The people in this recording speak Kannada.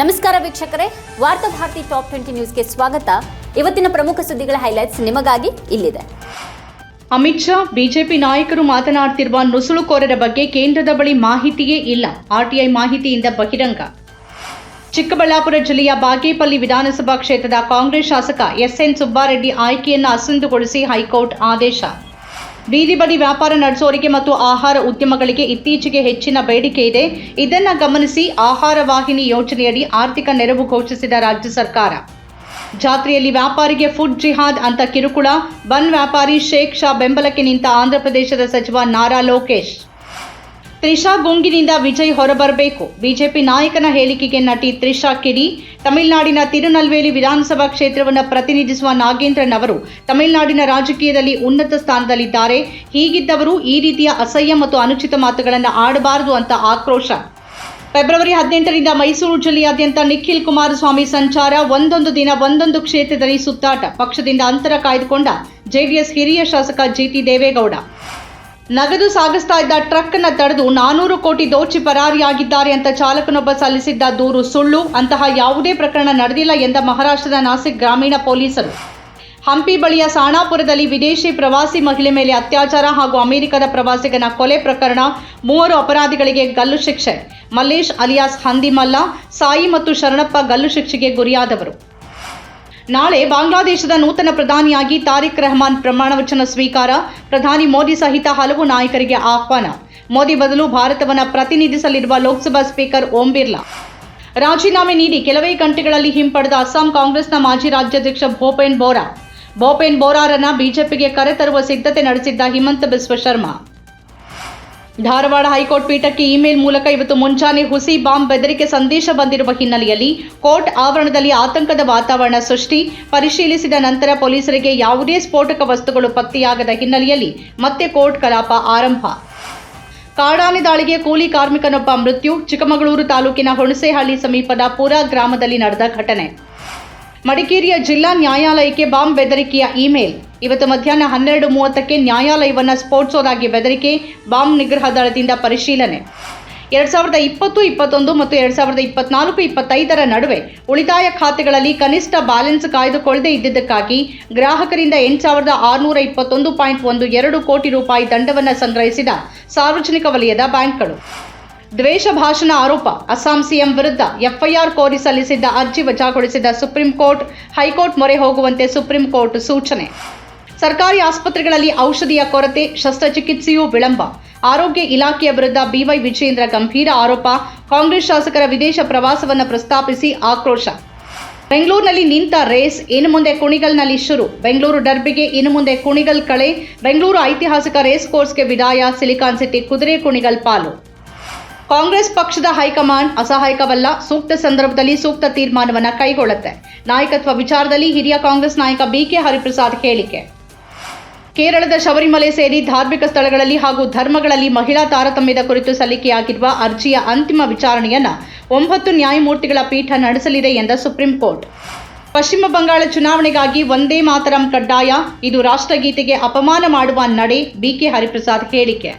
ನಮಸ್ಕಾರ ವೀಕ್ಷಕರೇ, ವಾರ್ತಾ ಭಾರತಿ ಟಾಪ್ ಟ್ವೆಂಟಿ ನ್ಯೂಸ್ಗೆ ಸ್ವಾಗತ. ಇವತ್ತಿನ ಪ್ರಮುಖ ಸುದ್ದಿಗಳ ಹೈಲೈಟ್ಸ್ ನಿಮಗಾಗಿ ಇಲ್ಲಿದೆ. ಅಮಿತ್ ಶಾ, ಬಿಜೆಪಿ ನಾಯಕರು ಮಾತನಾಡ್ತಿರುವ ನುಸುಳುಕೋರರ ಬಗ್ಗೆ ಕೇಂದ್ರದ ಬಳಿ ಮಾಹಿತಿಯೇ ಇಲ್ಲ. ಆರ್ಟಿಐ ಮಾಹಿತಿಯಿಂದ ಬಹಿರಂಗ. ಚಿಕ್ಕಬಳ್ಳಾಪುರ ಜಿಲ್ಲೆಯ ಬಾಗೇಪಲ್ಲಿ ವಿಧಾನಸಭಾ ಕ್ಷೇತ್ರದ ಕಾಂಗ್ರೆಸ್ ಶಾಸಕ ಎಸ್ಎನ್ ಸುಬ್ಬಾರೆಡ್ಡಿ ಆಯ್ಕೆಯನ್ನು ಅಸಂದುಗೊಳಿಸಿ ಹೈಕೋರ್ಟ್ ಆದೇಶ. ಬೀದಿ ಬದಿ ವ್ಯಾಪಾರ ನಡೆಸೋರಿಗೆ ಮತ್ತು ಆಹಾರ ಉದ್ಯಮಗಳಿಗೆ ಇತ್ತೀಚೆಗೆ ಹೆಚ್ಚಿನ ಬೇಡಿಕೆ ಇದೆ. ಇದನ್ನು ಗಮನಿಸಿ ಆಹಾರ ವಾಹಿನಿ ಯೋಜನೆಯಡಿ ಆರ್ಥಿಕ ನೆರವು ಘೋಷಿಸಿದ ರಾಜ್ಯ ಸರ್ಕಾರ. ಜಾತ್ರೆಯಲ್ಲಿ ವ್ಯಾಪಾರಿಗೆ ಫುಡ್ ಜಿಹಾದ್ ಅಂತ ಕಿರುಕುಳ. ಬನ್ ವ್ಯಾಪಾರಿ ಶೇಖ್ ಶಾ ಬೆಂಬಲಕ್ಕೆ ನಿಂತ ಆಂಧ್ರಪ್ರದೇಶದ ಸಚಿವ ನಾರಾ ಲೋಕೇಶ್. ತ್ರಿಷಾ ಗುಂಗಿನಿಂದ ವಿಜಯ್ ಹೊರಬರಬೇಕು. ಬಿಜೆಪಿ ನಾಯಕನ ಹೇಳಿಕೆಗೆ ನಟಿ ತ್ರಿಷಾ ಕಿಡಿ, ತಮಿಳುನಾಡಿನ ತಿರುನಲ್ವೇಲಿ ವಿಧಾನಸಭಾ ಕ್ಷೇತ್ರವನ್ನು ಪ್ರತಿನಿಧಿಸುವ ನಾಗೇಂದ್ರನ್ ಅವರು ತಮಿಳುನಾಡಿನ ರಾಜಕೀಯದಲ್ಲಿ ಉನ್ನತ ಸ್ಥಾನದಲ್ಲಿದ್ದಾರೆ. ಹೀಗಿದ್ದವರು ಈ ರೀತಿಯ ಅಸಹ್ಯ ಮತ್ತು ಅನುಚಿತ ಮಾತುಗಳನ್ನು ಆಡಬಾರದು ಅಂತ ಆಕ್ರೋಶ. ಫೆಬ್ರವರಿ ಹದಿನೆಂಟರಿಂದ ಮೈಸೂರು ಜಿಲ್ಲೆಯಾದ್ಯಂತ ನಿಖಿಲ್ ಕುಮಾರಸ್ವಾಮಿ ಸಂಚಾರ ಒಂದೊಂದು ದಿನ ಒಂದೊಂದು ಕ್ಷೇತ್ರದಲ್ಲಿ ಸುತ್ತಾಟ. ಪಕ್ಷದಿಂದ ಅಂತರ ಕಾಯ್ದುಕೊಂಡ ಜೆಡಿಎಸ್ ಹಿರಿಯ ಶಾಸಕ ಜಿಟಿ ದೇವೇಗೌಡ. ನಗದು ಸಾಗಿಸ್ತಾ ಇದ್ದ ಟ್ರಕ್ ಅನ್ನ ತಡೆದು ನಾನೂರು ಕೋಟಿ ದೋಚಿ ಪರಾರಿಯಾಗಿದ್ದಾರೆ ಅಂತ ಚಾಲಕನೊಬ್ಬ ಸಲ್ಲಿಸಿದ್ದ ದೂರು ಸುಳ್ಳು. ಅಂತಹ ಯಾವುದೇ ಪ್ರಕರಣ ನಡೆದಿಲ್ಲ ಎಂದ ಮಹಾರಾಷ್ಟ್ರದ ನಾಸಿಕ್ ಗ್ರಾಮೀಣ ಪೊಲೀಸರು. ಹಂಪಿ ಬಳಿಯ ಸಾಣಾಪುರದಲ್ಲಿ ವಿದೇಶಿ ಪ್ರವಾಸಿ ಮಹಿಳೆ ಮೇಲೆ ಅತ್ಯಾಚಾರ ಹಾಗೂ ಅಮೆರಿಕದ ಪ್ರವಾಸಿಗನ ಕೊಲೆ ಪ್ರಕರಣ. ಮೂವರು ಅಪರಾಧಿಗಳಿಗೆ ಗಲ್ಲು ಶಿಕ್ಷೆ. ಮಲ್ಲೇಶ್ ಅಲಿಯಾಸ್ ಹಂದಿಮಲ್ಲ, ಸಾಯಿ ಮತ್ತು ಶರಣಪ್ಪ ಗಲ್ಲು ಶಿಕ್ಷೆಗೆ ಗುರಿಯಾದವರು. ನಾಳೆ ಬಾಂಗ್ಲಾದೇಶದ ನೂತನ ಪ್ರಧಾನಿಯಾಗಿ ತಾರಿಕ್ ರೆಹಮಾನ್ ಪ್ರಮಾಣವಚನ ಸ್ವೀಕಾರ. ಪ್ರಧಾನಿ ಮೋದಿ ಸಹಿತ ಹಲವು ನಾಯಕರಿಗೆ ಆಹ್ವಾನ. ಮೋದಿ ಬದಲು ಭಾರತವನ್ನು ಪ್ರತಿನಿಧಿಸಲಿರುವ ಲೋಕಸಭಾ ಸ್ಪೀಕರ್ ಓಂ ಬಿರ್ಲಾ. ರಾಜೀನಾಮೆ ನೀಡಿ ಕೆಲವೇ ಗಂಟೆಗಳಲ್ಲಿ ಹಿಂಪಡೆದ ಅಸ್ಸಾಂ ಕಾಂಗ್ರೆಸ್ನ ಮಾಜಿ ರಾಜ್ಯಾಧ್ಯಕ್ಷ ಭೂಪೇನ್ ಬೋರಾ. ಭೂಪೇನ್ ಬೋರಾರನ್ನ ಬಿಜೆಪಿಗೆ ಕರೆತರುವ ಸಿದ್ಧತೆ ನಡೆಸಿದ್ದ ಹಿಮಂತ ಬಿಸ್ವ ಶರ್ಮಾ. ಧಾರವಾಡ ಹೈಕೋರ್ಟ್ ಪೀಠಕ್ಕೆ ಇಮೇಲ್ ಮೂಲಕ ಇವತ್ತು ಮುಂಜಾನೆ ಹುಸಿ ಬಾಂಬ್ ಬೆದರಿಕೆ ಸಂದೇಶ ಬಂದಿರುವ ಹಿನ್ನೆಲೆಯಲ್ಲಿ ಕೋರ್ಟ್ ಆವರಣದಲ್ಲಿ ಆತಂಕದ ವಾತಾವರಣ ಸೃಷ್ಟಿ, ಪರಿಶೀಲಿಸಿದ ನಂತರ ಪೊಲೀಸರಿಗೆ ಯಾವುದೇ ಸ್ಫೋಟಕ ವಸ್ತುಗಳು ಪತ್ತೆಯಾಗದ ಹಿನ್ನೆಲೆಯಲ್ಲಿ ಮತ್ತೆ ಕೋರ್ಟ್ ಕಲಾಪ ಆರಂಭ. ಕಾಡಾನೆ ದಾಳಿಗೆ ಕೂಲಿ ಕಾರ್ಮಿಕನೊಬ್ಬ ಮೃತ್ಯು, ಚಿಕ್ಕಮಗಳೂರು ತಾಲೂಕಿನ ಹುಣಸೇಹಳ್ಳಿ ಸಮೀಪದ ಪುರ ಗ್ರಾಮದಲ್ಲಿ ನಡೆದ ಘಟನೆ. ಮಡಿಕೇರಿಯ ಜಿಲ್ಲಾ ನ್ಯಾಯಾಲಯಕ್ಕೆ ಬಾಂಬ್ ಬೆದರಿಕೆಯ ಇಮೇಲ್. ಇವತ್ತು ಮಧ್ಯಾಹ್ನ ಹನ್ನೆರಡು ಮೂವತ್ತಕ್ಕೆ ನ್ಯಾಯಾಲಯವನ್ನು ಸ್ಫೋಟಿಸೋದಾಗಿ ಬೆದರಿಕೆ, ಬಾಂಬ್ ನಿಗ್ರಹ ದಳದಿಂದ ಪರಿಶೀಲನೆ. ಎರಡ್ ಸಾವಿರದ ಇಪ್ಪತ್ತು, ಇಪ್ಪತ್ತೊಂದು ಮತ್ತು ಎರಡ್ ಸಾವಿರದ ಇಪ್ಪತ್ನಾಲ್ಕು, ಇಪ್ಪತ್ತೈದರ ನಡುವೆ ಉಳಿತಾಯ ಖಾತೆಗಳಲ್ಲಿ ಕನಿಷ್ಠ ಬ್ಯಾಲೆನ್ಸ್ ಕಾಯ್ದುಕೊಳ್ಳದೆ ಇದ್ದಿದ್ದಕ್ಕಾಗಿ ಗ್ರಾಹಕರಿಂದ ಎಂಟು ಸಾವಿರದ ಆರುನೂರ ಇಪ್ಪತ್ತೊಂದು ಪಾಯಿಂಟ್ ಒಂದು ಎರಡು ಕೋಟಿ ರೂಪಾಯಿ ದಂಡವನ್ನು ಸಂಗ್ರಹಿಸಿದ ಸಾರ್ವಜನಿಕ ವಲಯದ ಬ್ಯಾಂಕ್ಗಳು. ದ್ವೇಷ ಭಾಷಣ ಆರೋಪ, ಅಸ್ಸಾಂ ಸಿಎಂ ವಿರುದ್ಧ ಎಫ್ಐಆರ್ ಕೋರಿ ಸಲ್ಲಿಸಿದ್ದ ಅರ್ಜಿ ವಜಾಗೊಳಿಸಿದ ಸುಪ್ರೀಂ ಕೋರ್ಟ್, ಹೈಕೋರ್ಟ್ ಮೊರೆ ಹೋಗುವಂತೆ ಸುಪ್ರೀಂ ಕೋರ್ಟ್ ಸೂಚನೆ. ಸರ್ಕಾರಿ ಆಸ್ಪತ್ರೆಗಳಲ್ಲಿ ಔಷಧಿಯ ಕೊರತೆ, ಶಸ್ತ್ರಚಿಕಿತ್ಸೆಯೂ ವಿಳಂಬ. ಆರೋಗ್ಯ ಇಲಾಖೆಯ ವಿರುದ್ಧ ಬಿವೈ ವಿಜಯೇಂದ್ರ ಗಂಭೀರ ಆರೋಪ. ಕಾಂಗ್ರೆಸ್ ಶಾಸಕರ ವಿದೇಶ ಪ್ರವಾಸವನ್ನು ಪ್ರಸ್ತಾಪಿಸಿ ಆಕ್ರೋಶ. ಬೆಂಗಳೂರಿನಲ್ಲಿ ನಿಂತ ರೇಸ್, ಇನ್ನು ಮುಂದೆ ಕುಣಿಗಲ್ನಲ್ಲಿ ಶುರು. ಬೆಂಗಳೂರು ಡರ್ಬಿಗೆ, ಇನ್ನು ಮುಂದೆ ಕುಣಿಗಲ್ ಕಳೆ. ಬೆಂಗಳೂರು ಐತಿಹಾಸಿಕ ರೇಸ್ ಕೋರ್ಸ್ಗೆ ವಿದಾಯ, ಸಿಲಿಕಾನ್ ಸಿಟಿ ಕುದುರೆ ಕುಣಿಗಲ್ ಪಾಲು. ಕಾಂಗ್ರೆಸ್ ಪಕ್ಷದ ಹೈಕಮಾಂಡ್ ಅಸಹಾಯಕವಲ್ಲ, ಸೂಕ್ತ ಸಂದರ್ಭದಲ್ಲಿ ಸೂಕ್ತ ತೀರ್ಮಾನವನ್ನು ಕೈಗೊಳ್ಳುತ್ತೆ. ನಾಯಕತ್ವ ವಿಚಾರದಲ್ಲಿ ಹಿರಿಯ ಕಾಂಗ್ರೆಸ್ ನಾಯಕ ಬಿಕೆ ಹರಿಪ್ರಸಾದ್ ಹೇಳಿಕೆ. ಕೇರಳದ ಶಬರಿಮಲೆ ಸೇರಿ ಧಾರ್ಮಿಕ ಸ್ಥಳಗಳಲ್ಲಿ ಹಾಗೂ ಧರ್ಮಗಳಲ್ಲಿ ಮಹಿಳಾ ತಾರತಮ್ಯದ ಕುರಿತು ಸಲ್ಲಿಕೆಯಾಗಿರುವ ಅರ್ಜಿಯ ಅಂತಿಮ ವಿಚಾರಣೆಯನ್ನು ಒಂಬತ್ತು ನ್ಯಾಯಮೂರ್ತಿಗಳ ಪೀಠ ನಡೆಸಲಿದೆ ಎಂದ ಸುಪ್ರೀಂ ಕೋರ್ಟ್. ಪಶ್ಚಿಮ ಬಂಗಾಳ ಚುನಾವಣೆಗಾಗಿ ಒಂದೇ ಮಾತರಂ ಕಡ್ಡಾಯ, ಇದು ರಾಷ್ಟ್ರಗೀತೆಗೆ ಅಪಮಾನ ಮಾಡುವ ನಡೆ ಬಿಕೆ ಹರಿಪ್ರಸಾದ್ ಹೇಳಿಕೆ.